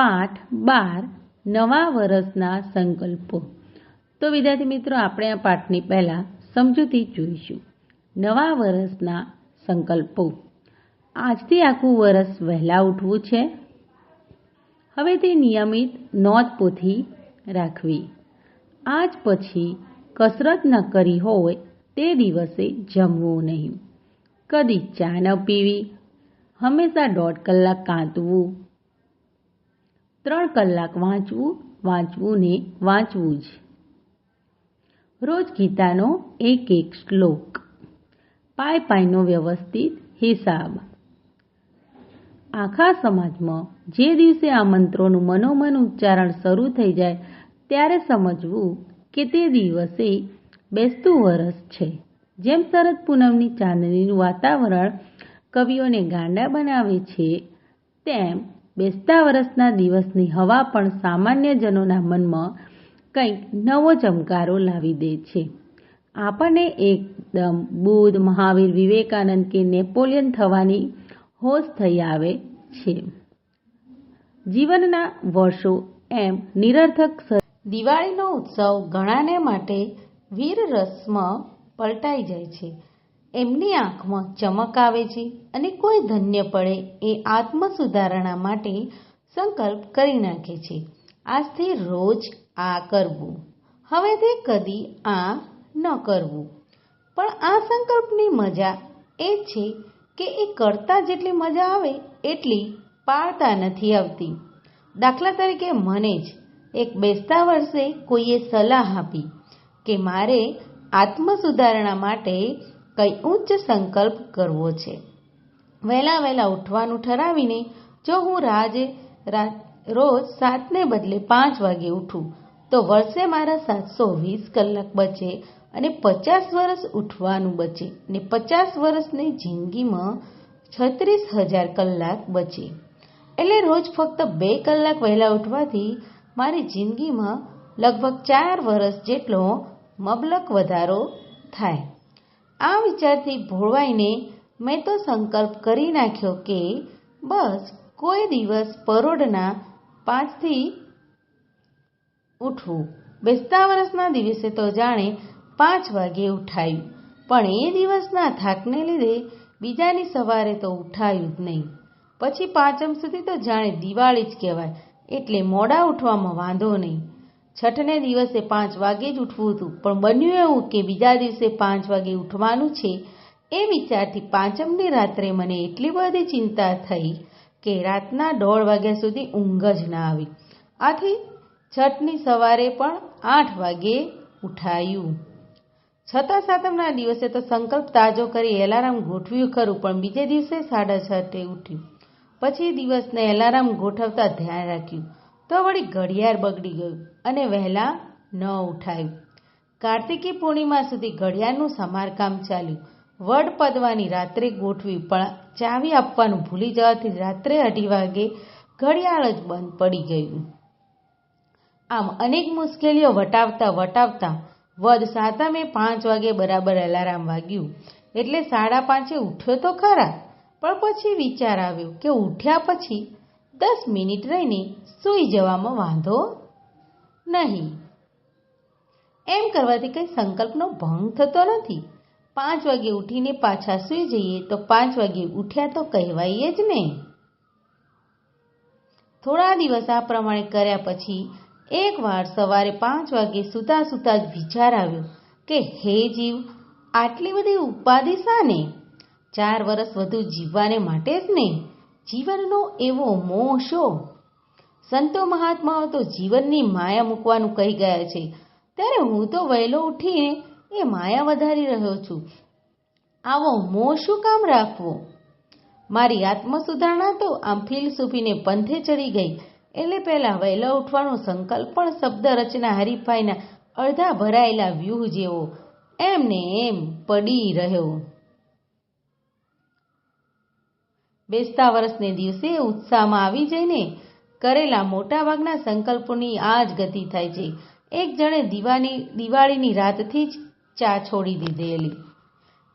પાઠ બાર નવા વર્ષના સંકલ્પો. તો વિદ્યાર્થી મિત્રો, આપણે આ પાઠની પહેલાં સમજૂતી જોઈશું. નવા વર્ષના સંકલ્પો. આજથી આખું વર્ષ વહેલા ઉઠવું છે. હવે તે નિયમિત નોંધપોથી રાખવી. આજ પછી કસરત ન કરી હોય તે દિવસે જમવું નહીં. કદી ચા ન પીવી. હંમેશા દોઢ કલાક કાંતવું. ત્રણ કલાક વાંચવું વાંચવું ને વાંચવું જ. રોજ ગીતાનો એક એક શ્લોક. પાય પાયનો વ્યવસ્થિત હિસાબ. આખા સમાજમાં જે દિવસે આ મંત્રોનું મનોમન ઉચ્ચારણ શરૂ થઈ જાય, ત્યારે સમજવું કે તે દિવસે બેસતું વરસ છે. જેમ શરદ પૂનમની ચાંદનીનું વાતાવરણ કવિઓને ગાંડા બનાવે છે, તેમ બેસતા વરસના દિવસની હવા પણ સામાન્ય જનોના મનમાં કંઈક નવો ચમકારો લાવી દે છે. આપણને એકદમ બુદ્ધ, મહાવીર વિવેકાનંદ કે નેપોલિયન થવાની હોશ થઈ આવે છે. જીવનના વર્ષો એમ નિરર્થક દિવાળીનો ઉત્સવ ઘણાને માટે વીર રસમાં પલટાઈ જાય છે. એમની આંખમાં ચમક આવે છે અને કોઈ ધન્ય પડે એ આત્મ સુધારણા માટે સંકલ્પ કરી નાખે છે. આજથી રોજ આ કરવું. હવે તે કદી આ ન કરવું. પણ આ સંકલ્પની મજા એ છે કે એ કરતા જેટલી મજા આવે એટલી પાળતા નથી આવતી. દાખલા તરીકે મને જ એક બેસતા વર્ષે કોઈએ સલાહ આપી કે મારે આત્મ સુધારણા માટે કંઈ ઉચ્ચ સંકલ્પ કરવો છે. વહેલા વહેલા ઉઠવાનું ઠરાવીને જો હું રાજે રોજ સાતને બદલે પાંચ વાગે ઉઠું, તો વર્ષે મારા સાતસો વીસ કલાક બચે અને પચાસ વર્ષ ઉઠવાનું બચે ને પચાસ વર્ષની જિંદગીમાં છત્રીસ હજાર કલાક બચે. એટલે રોજ ફક્ત બે કલાક વહેલા ઉઠવાથી મારી જિંદગીમાં લગભગ ચાર વર્ષ જેટલો મબલક વધારો થાય. આ વિચારથી ભોળવાઈને મેં તો સંકલ્પ કરી નાખ્યો કે બસ કોઈ દિવસ પરોઢના પાંચથી ઉઠવું. બેસતા વર્ષના દિવસે તો જાણે પાંચ વાગે ઉઠાયું. પણ એ દિવસના થાકને લીધે બીજાની સવારે તો ઉઠાયું જ નહીં. પછી પાંચમ સુધી તો જાણે દિવાળી જ કહેવાય. એટલે મોડા ઉઠવામાં વાંધો નહીં. છઠને દિવસે પાંચ વાગે જ ઉઠવું હતું. પણ બન્યું એવું કે બીજા દિવસે પાંચ વાગે ઉઠવાનું છે, એ વિચારથી પાંચમની રાત્રે મને એટલી બધી ચિંતા થઈ કે રાતના દોઢ વાગ્યા સુધી ઊંઘ જ ના આવી. આથી છઠની સવારે પણ આઠ વાગે ઉઠાયું. છતાં સાતમના દિવસે તો સંકલ્પ તાજો કરી એલાર્મ ગોઠવ્યું ખરું, પણ બીજે દિવસે સાડા છઠે ઉઠ્યું. પછી દિવસને એલાર્મ ગોઠવતા ધ્યાન રાખ્યું. તો વળી ઘડિયાળ બગડી ગયું અને વહેલા ન ઉઠાયું. કાર્તિકી પૂર્ણિમા સુધી ઘડિયાળનું સમારકામ ચાલ્યું. વડ પદવાની રાત્રે ગોઠવી પણ ચાવી આપવાનું ભૂલી જવાથી રાત્રે અઢી વાગે ઘડિયાળ જ બંધ પડી ગયું. આમ અનેક મુશ્કેલીઓ વટાવતા વટાવતા વદ સાતમે પાંચ વાગે બરાબર એલાર્મ વાગ્યું. એટલે સાડા પાંચે ઉઠ્યો તો ખરા. પણ પછી વિચાર આવ્યો કે ઉઠ્યા પછી દસ મિનિટ રહીને સૂઈ જવામાં વાંધો નહીં. એમ કરવાથી કંઈ સંકલ્પનો ભંગ થતો નથી. પાંચ વાગે ઉઠીને પાછા સૂઈ જઈએ તો પાંચ વાગે ઉઠ્યા તો કહેવાય જ ને. થોડા દિવસ આ પ્રમાણે કર્યા પછી એકવાર સવારે પાંચ વાગે સૂતા સૂતા જ વિચાર આવ્યો કે, હે જીવ, આટલી બધી ઉપાધિ શાને? ચાર વર્ષ વધુ જીવવાને માટે જ ને. જીવનનો એવો મોહ શો સંતો મહાત્માઓ તો જીવનની માયા મૂકવાનું કહી ગયા છે. ત્યારે હું તો વહેલો ઉઠીને એ માયા વધારી રહ્યો છું. આવો મોહ શું કામ રાખવો. મારી આત્મસુધારણા તો આમ ફિલસૂફીને પંથે ચડી ગઈ. એટલે પહેલાં વહેલા ઉઠવાનો સંકલ્પ પણ શબ્દ રચના હરીફાઈના અડધા ભરાયેલા વ્યૂહ જેવો. એમને એમ પડી રહ્યો. બેસતા વર્ષને દિવસે ઉત્સાહમાં આવી જઈને કરેલા મોટાભાગના સંકલ્પોની આ જ ગતિ થાય છે. એક જણે દિવાની, દિવાળીની રાતથી જ ચા છોડી દીધેલી.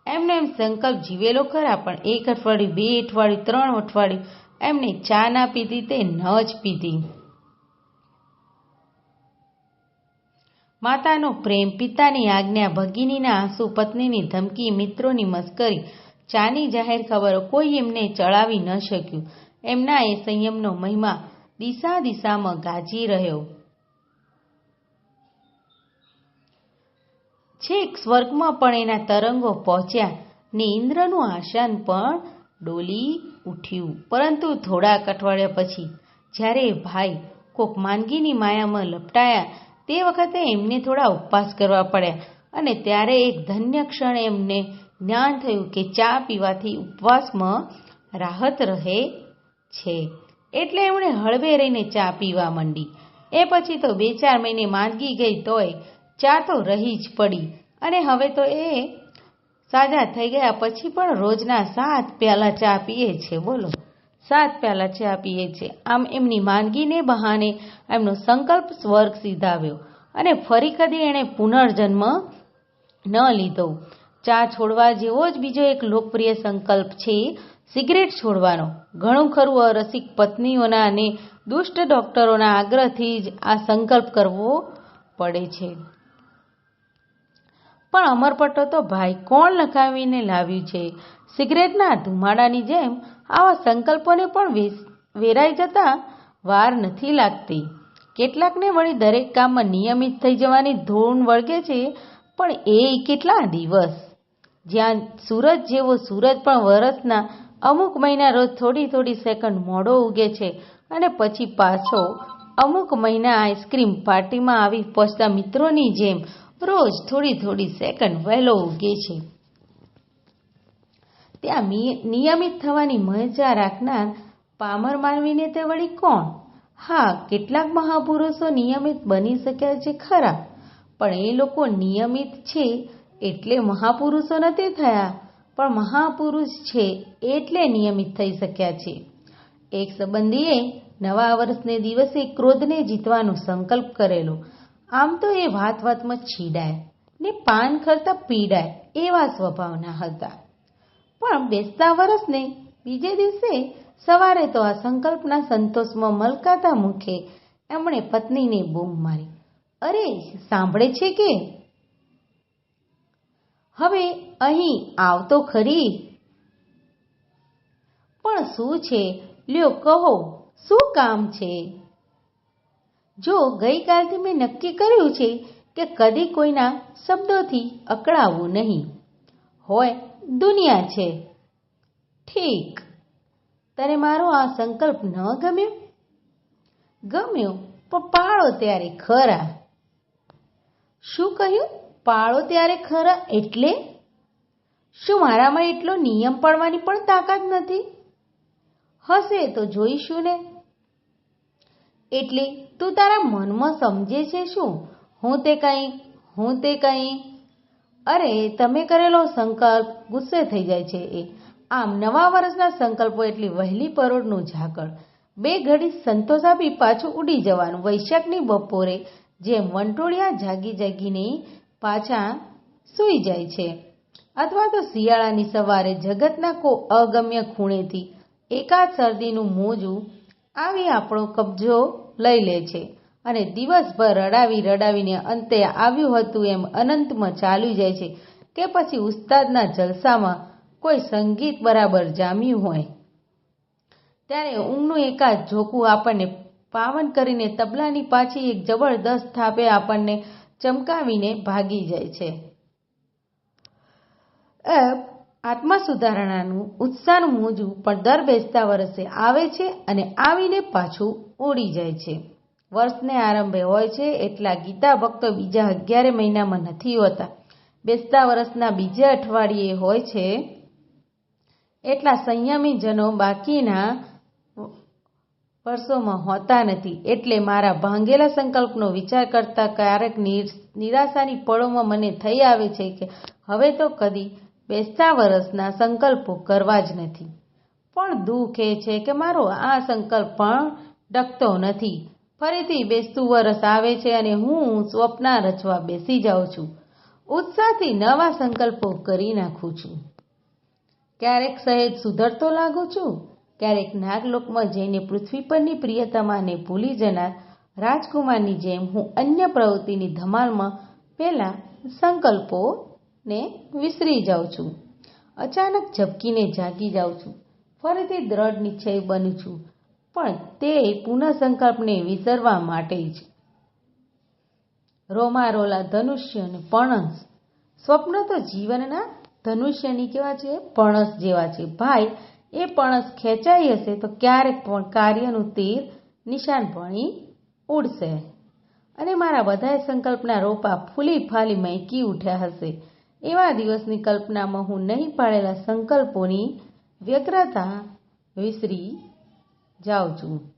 એમનો એમ સંકલ્પ જીવેલો ખરા, પણ એક અઠવાડિયું, બે અઠવાડિયું, ત્રણ અઠવાડિયું એમને ચા ના પીધી તે ન જ પીધી. માતાનો પ્રેમ, પિતાની આજ્ઞા, ભગિનીના આંસુ, પત્નીની ધમકી, મિત્રોની મસ્કરી ચાની જાહેર ખબરો કોઈ એમને ચડાવી ન શક્યું. એમના એ સંયમનો મહિમા દિશા દિશામાં ગાજી રહ્યો. છેક સ્વર્ગમાં પણ એના તરંગો પહોંચ્યા ને ઇન્દ્રનું આસન પણ ડોલી ઉઠ્યું. પરંતુ થોડાક અઠવાડિયા પછી જ્યારે ભાઈ કોક માંદગીની માયામાં લપટાયા, તે વખતે એમને થોડા ઉપવાસ કરવા પડ્યા અને ત્યારે એક ધન્ય ક્ષણ એમને જ્ઞાન થયું કે ચા પીવાથી ઉપવાસમાં રાહત રહે છે. એટલે એમણે હળવે રહીને ચા પીવા માંડી. એ પછી તો બે ચાર મહિને માંદગી ગઈ તોય ચા તો રહી જ પડી. અને હવે તો એ સાજા થઈ ગયા પછી પણ રોજના સાત પ્યાલા ચા પીએ છે. બોલો. સાત પ્યાલા ચા પીએ છે. આમ એમની માંદગીને બહાને એમનો સંકલ્પ સ્વર્ગ સીધાવ્યો અને ફરી કદી એણે પુનર્જન્મ ન લીધો. ચા છોડવા જેવો જ બીજો એક લોકપ્રિય સંકલ્પ છે સિગરેટ છોડવાનો. ઘણું ખરું અરસિક પત્નીઓના અને દુષ્ટ ડોક્ટરોના આગ્રહથી જ આ સંકલ્પ કરવો પડે છે. પણ અમરપટ્ટો તો ભાઈ કોણ લખાવીને લાવ્યું છે? સિગરેટના ધુમાડાની જેમ આવા સંકલ્પોને પણ વેરાઈ જતા વાર નથી લાગતી. કેટલાકને વળી દરેક કામમાં નિયમિત થઈ જવાની ધૂણ વળગે છે, પણ એ કેટલા દિવસ? જ્યાં સૂરજ જેવો સૂરજ પણ વરસના અમુક મહિના રોજ થોડી થોડી સેકન્ડ મોડો ઉગે છે અને પછી પાછો અમુક મહિના આઈસ્ક્રીમ પાર્ટીમાં આવી પહોંચતા મિત્રોની જેમ રોજ થોડી થોડી સેકન્ડ વહેલો ઉગે છે. ત્યાં નિયમિત થવાની મજા રાખનાર પામર માનવીને તે વળી કોણ? હા, કેટલાક મહાપુરુષો નિયમિત બની શક્યા છે ખરા, પણ એ લોકો નિયમિત છે એટલે મહાપુરુષો નથી થયા, પણ મહાપુરુષ છે એટલે નિયમિત થઈ શક્યા છે. એક સંબંધીએ નવા વર્ષને દિવસે ક્રોધને જીતવાનો સંકલ્પ કરેલો. આમ તો એ વાત વાતમાં છીડાય ને પાન કરતા પીડાય એવા સ્વભાવના હતા. પણ બેસતા વર્ષને બીજે દિવસે સવારે તો આ સંકલ્પના સંતોષમાં મલકાતા મુખે એમણે પત્નીને બૂમ મારી. અરે, સાંભળે છે કે હવે અહીં આવતો ખરી. પણ શું છે? લ્યો કહો, શું કામ છે? જો ગઈકાલથી મેં નક્કી કર્યું છે કે કદી કોઈના શબ્દોથી અકળાવવું નહીં. હોય, દુનિયા છે. ઠીક. તને મારો આ સંકલ્પ ન ગમ્યો? ગમ્યો, પણ પાળો ત્યારે ખરા. શું કહ્યું? પાળો ત્યારે ખરા? એટલે? શું મારામાં એટલો નિયમ પાડવાની પણ તાકાત નથી? હશે તો જોઈશું ને. એટલે તું તારા મનમાં સમજે છે શું? હું તે કંઈ, હું તે કંઈ? અરે, તમે કરેલો સંકલ્પ ગુસ્સે થઈ જાય છે એ. આમ નવા વર્ષના સંકલ્પો એટલી વહેલી પરોળનું ઝાકળ. બે ઘડી સંતોષ આપી પાછું ઉડી જવાનું વૈશાખની બપોરે જેમ વંટોળિયા જાગી જાગીને પાછા સૂઈ જાય છે. અથવા તો શિયાળાની સવારે જગતના કો અગમ્ય ખૂણેથી એકાદ શરદીનું મોજું આવી આપણો કબજો લઈ લે છે અને દિવસભર રડાવી રડાવીને અંતે આવ્યું હતું એમ અનંતમાં ચાલ્યું જાય છે કે પછી ઉસ્તાદના જલસામાં કોઈ સંગીત બરાબર જામ્યું હોય. ત્યારે ઊંઘનું એકાદ ઝોકું આપણને પાવન કરીને તબલાની પાછી એક જબરદસ્ત થાપે આપણને ચમકાવીને ભાગી જાય છે. આત્મા સુધારણાનું ઉત્સાહનું મોજું પણ દર બેસતા વર્ષે આવે છે અને આવીને પાછું ઉડી જાય છે. વર્ષને આરંભે હોય છે એટલા ગીતા ભક્તો બીજા અગિયારે મહિનામાં નથી હોતા. બેસતા વર્ષના બીજા અઠવાડિયે હોય છે એટલા સંયમી જનો બાકીના વર્ષોમાં હોતા નથી. એટલે મારા ભાંગેલા સંકલ્પનો વિચાર કરતા ક્યારેક નિરાશાની પળોમાં મને થઈ આવે છે કે હવે તો કદી બેસતા વર્ષના સંકલ્પો કરવા જ નથી. પણ દુઃખ એ છે કે મારો આ સંકલ્પ પણ ડકતો નથી. ફરીથી બેસતું વરસ આવે છે અને હું સ્વપ્ન રચવા બેસી જાઉં છું. ઉત્સાહથી નવા સંકલ્પો કરી નાખું છું. ક્યારેક સહેજ સુધરતો લાગું છું. ક્યારેક નાગલોકમાં જઈને પૃથ્વી પરની પ્રિયતમાને ભૂલી જનાર રાજકુમારની જેમ હું અન્ય પ્રવૃત્તિની ધમાલમાં પેલા સંકલ્પોને વિસરી જાઉં છું. અચાનક ઝબકીને જાગી જાઉં છું. ફરીથી દ્રઢ નિશ્ચય બનું છું. પણ તે પુનઃ સંકલ્પને વિસરવા માટે જ. રોમારોલા ધનુષ્ય અને પણસ. સ્વપ્ન તો જીવનના ધનુષ્યની કેવા છે? પણસ જેવા છે. ભાઈ એ પણસ ખેંચાઈ હશે તો ક્યારેક પણ કાર્યનું તીર નિશાન ભણી ઉડશે. અને મારા બધાય સંકલ્પના રોપા ફૂલી ફાલી મહેકી ઉઠ્યા હશે. એવા દિવસની કલ્પનામાં હું નહીં પાડેલા સંકલ્પોની વ્યગ્રતા વિસરી જાઉં છું.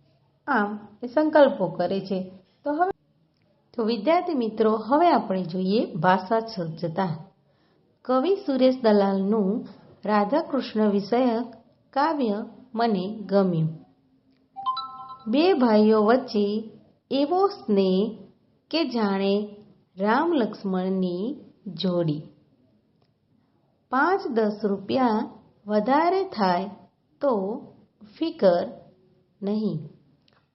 આમ, એ સંકલ્પો કરે છે. તો હવે તો વિદ્યાર્થી મિત્રો, હવે આપણે જોઈએ ભાષા સજ્જતા. કવિ સુરેશ દલાલનું રાધાકૃષ્ણ વિષયક કાવ્ય મને ગમ્યું. બે ભાઈઓ વચ્ચે એવો સ્નેહ કે જાણે રામ લક્ષ્મણની જોડી. પાંચ દસ રૂપિયા વધારે થાય તો ફિકર નહીં.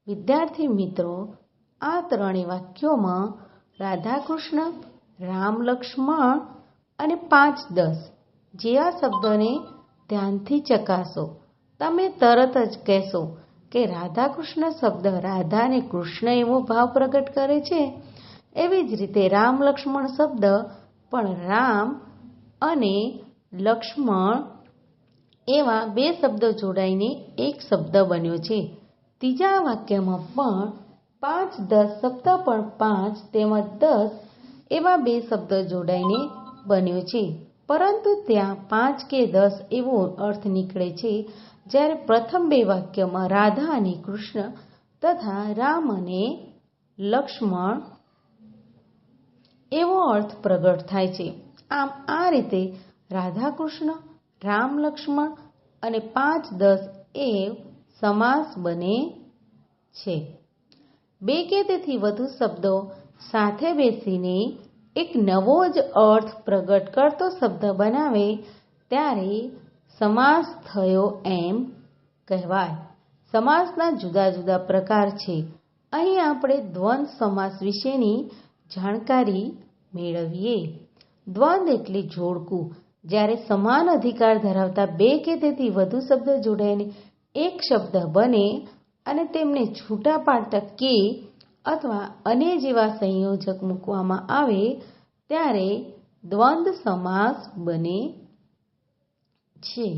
વિદ્યાર્થી મિત્રો, આ ત્રણેય વાક્યોમાં રાધાકૃષ્ણ, રામ લક્ષ્મણ અને પાંચ દસ જેવા શબ્દોને ધ્યાનથી ચકાસો. તમે તરત જ કહેશો કે રાધાકૃષ્ણ શબ્દ રાધાને કૃષ્ણ એવો ભાવ પ્રગટ કરે છે? એવી જ રીતે રામ લક્ષ્મણ શબ્દ પણ રામ અને લક્ષ્મણ એવા બે શબ્દો જોડાઈને એક શબ્દ બન્યો છે. ત્રીજા વાક્યમાં પણ પાંચ, દસ શબ્દ પણ પાંચ તેમજ દસ એવા બે શબ્દ જોડાઈને બન્યો છે. પરંતુ ત્યાં પાંચ કે દસ એવો અર્થ નીકળે છે, જ્યારે પ્રથમ બે વાક્યમાં રાધા અને કૃષ્ણ તથા રામ અને લક્ષ્મણ એવો અર્થ પ્રગટ થાય છે. આમ આ રીતે રાધા કૃષ્ણ, રામ લક્ષ્મણ અને પાંચ, દસ એ સમાસ બને છે. બે કે તેથી વધુ શબ્દો સાથે બેસીને એક નવો જ અર્થ પ્રગટ કરતો શબ્દ બનાવે ત્યારે સમાસ થયો એમ કહેવાય. સમાસના જુદા જુદા પ્રકાર છે. અહીં આપણે દ્વંદ સમાસ વિશેની જાણકારી મેળવીએ. દ્વંદ એટલે જોડકું. જ્યારે સમાન અધિકાર ધરાવતા બે કે તેથી વધુ શબ્દ જોડાઈને એક શબ્દ બને અને તેમને છૂટા પાડતા કે અથવા અને જેવા સંયોજક મૂકવામાં આવે ત્યારે દ્વંદ સમાસ બને છે.